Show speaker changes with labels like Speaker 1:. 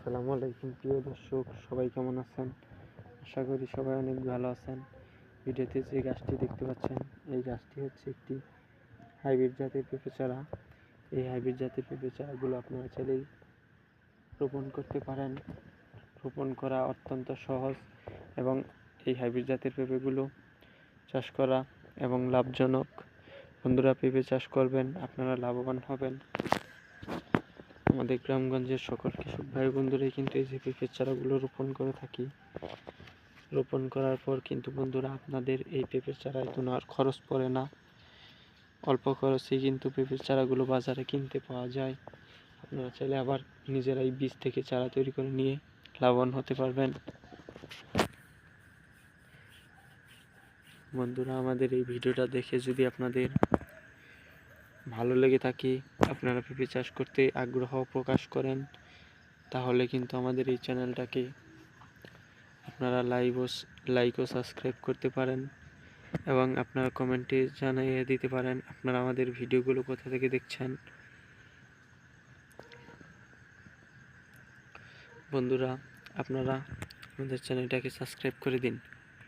Speaker 1: আসসালামু আলাইকুম, প্রিয় দর্শক, সবাই কেমন আছেন? আশা করি সবাই অনেক ভালো আছেন। ভিডিওতে যে গাছটি দেখতে পাচ্ছেন, এই গাছটি হচ্ছে একটি হাইব্রিড জাতের পেঁপে চারা। এই হাইব্রিড জাতের পেঁপে চারাগুলো আপনারা চাইলেই রোপণ করতে পারেন। রোপণ করা অত্যন্ত সহজ এবং এই হাইব্রিড জাতের পেঁপেগুলো চাষ করা এবং লাভজনক। বন্ধুরা, পেঁপে চাষ করবেন, আপনারা লাভবান হবেন। আমাদের গ্রামগঞ্জের সকল কৃষক ভাই বন্ধুরাই কিন্তু এই যে পেঁপের চারাগুলো রোপণ করে থাকি। রোপণ করার পর কিন্তু বন্ধুরা আপনাদের এই পেঁপের চারায় কোনো আর খরচ পড়ে না। অল্প খরচেই কিন্তু পেঁপের চারাগুলো বাজারে কিনতে পাওয়া যায়। আপনারা চাইলে আবার নিজেরাই বীজ থেকে চারা তৈরি করে নিয়ে লাভবান হতে পারবেন। বন্ধুরা, আমাদের এই ভিডিওটা দেখে যদি আপনাদের ভালো লেগে থাকে, আপনারা পেঁপে চাষ করতে আগ্রহ প্রকাশ করেন, তাহলে কিন্তু আমাদের এই চ্যানেলটাকে আপনারা লাইভ ও লাইক ও সাবস্ক্রাইব করতে পারেন এবং আপনারা কমেন্টে জানিয়ে দিতে পারেন আপনারা আমাদের ভিডিওগুলো কোথা থেকে দেখছেন। বন্ধুরা, আপনারা আমাদের চ্যানেলটাকে সাবস্ক্রাইব করে দিন।